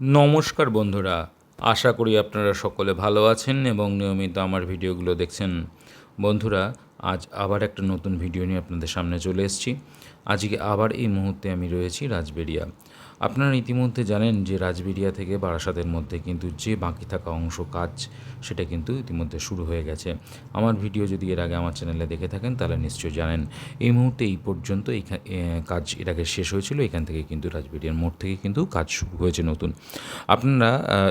নমস্কার বন্ধুরা, আশা করি আপনারা সকলে ভালো আছেন এবং নিয়মিত আমার ভিডিওগুলো দেখছেন। বন্ধুরা, আজ আবার একটা নতুন ভিডিও নিয়ে আপনাদের সামনে চলে এসেছি। আজকে আবার এই মুহূর্তে আমি রয়েছি রাজবেরিয়া। আপনারা ইতিমধ্যে জানেন যে রাজবেরিয়া থেকে বারাসাতের মধ্যে কিন্তু যে বাকি থাকা অংশ কাজ, সেটা কিন্তু ইতিমধ্যে শুরু হয়ে গেছে। আমার ভিডিও যদি এর আগে আমার চ্যানেলে দেখে থাকেন, তাহলে নিশ্চয়ই জানেন। এই মুহূর্তে এই পর্যন্ত এই কাজ এর আগে শেষ হয়েছিল। এখান থেকে কিন্তু রাজবেরিয়ার মোড় থেকে কিন্তু কাজ শুরু হয়েছে নতুন। আপনারা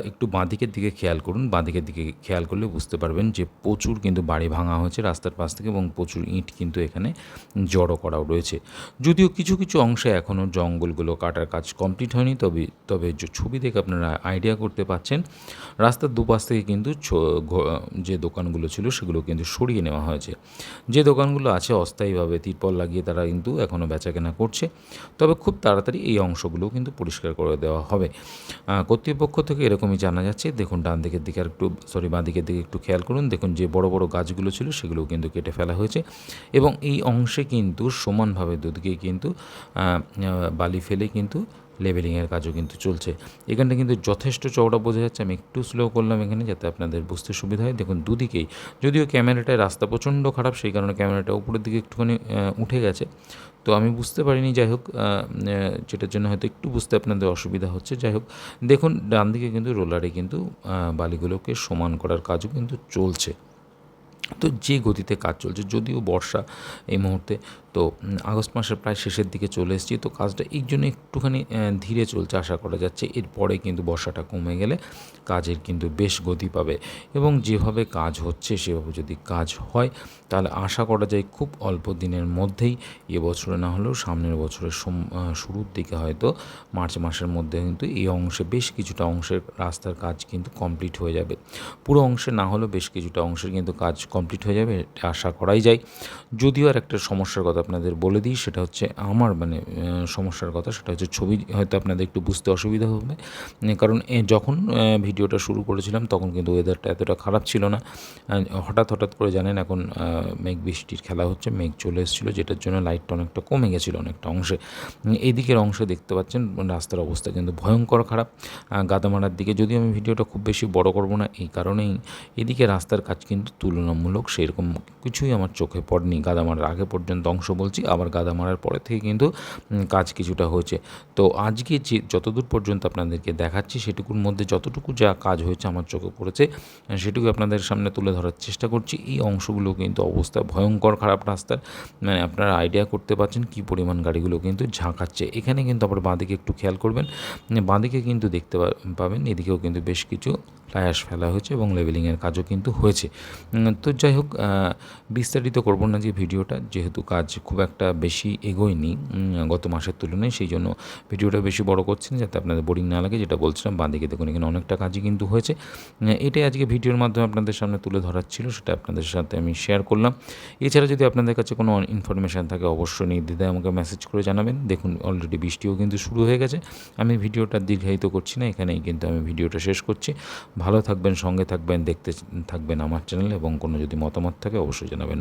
একটু বাঁদিকের দিকে খেয়াল করুন। বাঁদিকের দিকে খেয়াল করলে বুঝতে পারবেন যে প্রচুর কিন্তু বাড়ি ভাঙা হয়েছে রাস্তার পাশ থেকে এবং প্রচুর ইট কিন্তু এখানে জড়ো করাও রয়েছে। যদিও কিছু কিছু অংশে এখনও জঙ্গলগুলো কাটার কাজ কমপ্লিট হয়নি, তবে তবে ছবি দেখে আপনারা আইডিয়া করতে পাচ্ছেন, রাস্তার দুপাশ থেকে কিন্তু যে দোকানগুলো ছিল সেগুলো কিন্তু সরিয়ে নেওয়া হয়েছে। যে দোকানগুলো আছে অস্থায়ীভাবে তিরপল লাগিয়ে তারা কিন্তু এখনও বেচাকেনা করছে, তবে খুব তাড়াতাড়ি এই অংশগুলো কিন্তু পরিষ্কার করে দেওয়া হবে। কর্তৃপক্ষ থেকে এরকমই জানা যাচ্ছে, দেখুন ডান দিকের দিকে আর একটু সরি বাঁ দিকের দিকে একটু খেয়াল করুন, দেখুন যে বড় বড় গাছগুলো ছিল সেগুলোও কিন্তু কেটে ফেলা হয়েছে এবং এই অংশে কিন্তু সমানভাবে দুদিকেই কিন্তু বালি ফেলে কিন্তু লেভেলিংয়ের কাজও কিন্তু চলছে। এখানটা কিন্তু যথেষ্ট চওড়া বোঝা যাচ্ছে, আমি একটু স্লো করলাম এখানে যাতে আপনাদের বুঝতে সুবিধা হয়। দেখুন, দুদিকেই, যদিও ক্যামেরাটায় রাস্তা প্রচণ্ড খারাপ, সেই কারণে ক্যামেরাটা উপরের দিকে একটুখানি উঠে গেছে। তো আমি বুঝতে পারিনি, যাই হোক যেটার জন্য হয়তো একটু বুঝতে আপনাদের অসুবিধা হচ্ছে। যাই হোক, দেখুন, ডান দিকে কিন্তু রোলারে কিন্তু বালিগুলোকে সমান করার কাজও কিন্তু চলছে। তো যে গতিতে কাজ চলছে, যদিও বর্ষা এই মুহূর্তে তো আগস্ট মাসের প্রায় শেষের দিকে চলে এসেছি। তো কাজটা এই জন্য একটুখানি ধীরে চলছে আশা করা যাচ্ছে। এরপরে কিন্তু বর্ষাটা কমে গেলে কাজের কিন্তু বেশ গতি পাবে এবং যেভাবে কাজ হচ্ছে, সেভাবে যদি কাজ হয়, তাহলে আশা করা যায় খুব অল্প দিনের মধ্যেই এবছরে না হলেও সামনের বছরের শুরুর দিকে হয়তো মার্চ মাসের মধ্যে কিন্তু এই অংশে বেশ কিছুটা অংশের রাস্তার কাজ কিন্তু কমপ্লিট হয়ে যাবে। পুরো অংশে না হলেও বেশ কিছুটা অংশের কিন্তু কাজ কমপ্লিট হয়ে যাবে আশা করাই যায়। যদিও আর একটা সমস্যার কথা আপনাদের বলে দিই, সেটা হচ্ছে আমার মানে সমস্যার কথা, সেটা হচ্ছে ছবি হয়তো আপনাদের একটু বুঝতে অসুবিধা হবে। কারণ যখন ভিডিওটা শুরু করেছিলাম, তখন কিন্তু ওয়েদারটা এতটা খারাপ ছিল না। হঠাৎ হঠাৎ করে জানেন, এখন মেঘ বৃষ্টির খেলা হচ্ছে, মেঘ চলে এসেছিল, যেটার জন্য লাইটটা অনেকটা কমে গেছিল অনেকটা অংশে। এই দিকের অংশে দেখতে পাচ্ছেন, রাস্তার অবস্থা কিন্তু ভয়ঙ্কর খারাপ। গাদামারার দিকে যদি আমি ভিডিওটা খুব বেশি বড় করব না, এই কারণেই এদিকে রাস্তার কাজ কিন্তু তুলনামূলক সেরকম কিছুই আমার চোখে পড়েনি। গাদামারার আগে পর্যন্ত অংশ বলছি, আবার গাদা মারার পরে থেকে কিন্তু কাজ কিছুটা হয়েছে। তো আজকে যে যতদূর পর্যন্ত আপনাদেরকে দেখাচ্ছি, সেটুকুর মধ্যে যতটুকু যা কাজ হয়েছে আমার চোখে পড়েছে, সেটুকু আপনাদের সামনে তুলে ধরার চেষ্টা করছি। এই অংশগুলো কিন্তু অবস্থা ভয়ঙ্কর খারাপ রাস্তার মানে আপনারা আইডিয়া করতে পারছেন কী পরিমাণ গাড়িগুলো কিন্তু ঝাঁকাচ্ছে। এখানে কিন্তু আবার বাঁদিকে একটু খেয়াল করবেন বাঁদিকে কিন্তু দেখতে পাবেন, এদিকেও কিন্তু বেশ কিছু ফ্লায়াস ফেলা হয়েছে এবং লেভেলিংয়ের কাজও কিন্তু হয়েছে। তো যাই হোক বিস্তারিত করব না যে ভিডিওটা, যেহেতু কাজ খুব একটা বেশি এগোয়নি গত মাসের তুলনায়। সেই জন্য ভিডিওটা বেশি বড় করছি না, যাতে আপনাদের বোরিং না লাগে। যেটা বলছিলাম, বাঁদিকে দেখুন, এখানে অনেকটা কাজই কিন্তু হয়েছে। এটাই আজকে ভিডিওর মাধ্যমে আপনাদের সামনে তুলে ধরার ছিল, সেটা আপনাদের সাথে আমি শেয়ার করলাম। এছাড়া যদি আপনাদের কাছে কোনো ইনফরমেশান থাকে, অবশ্যই নির্দ্বিধায় আমাকে মেসেজ করে জানাবেন। দেখুন অলরেডি বৃষ্টিও কিন্তু শুরু হয়ে গেছে। আমি ভিডিওটা দীর্ঘায়িত করছি না, এখানেই কিন্তু আমি ভিডিওটা শেষ করছি। ভালো থাকবেন, সঙ্গে থাকবেন, দেখতে থাকবেন আমার চ্যানেল এবং কোনো যদি মতামত থাকে, অবশ্যই জানাবেন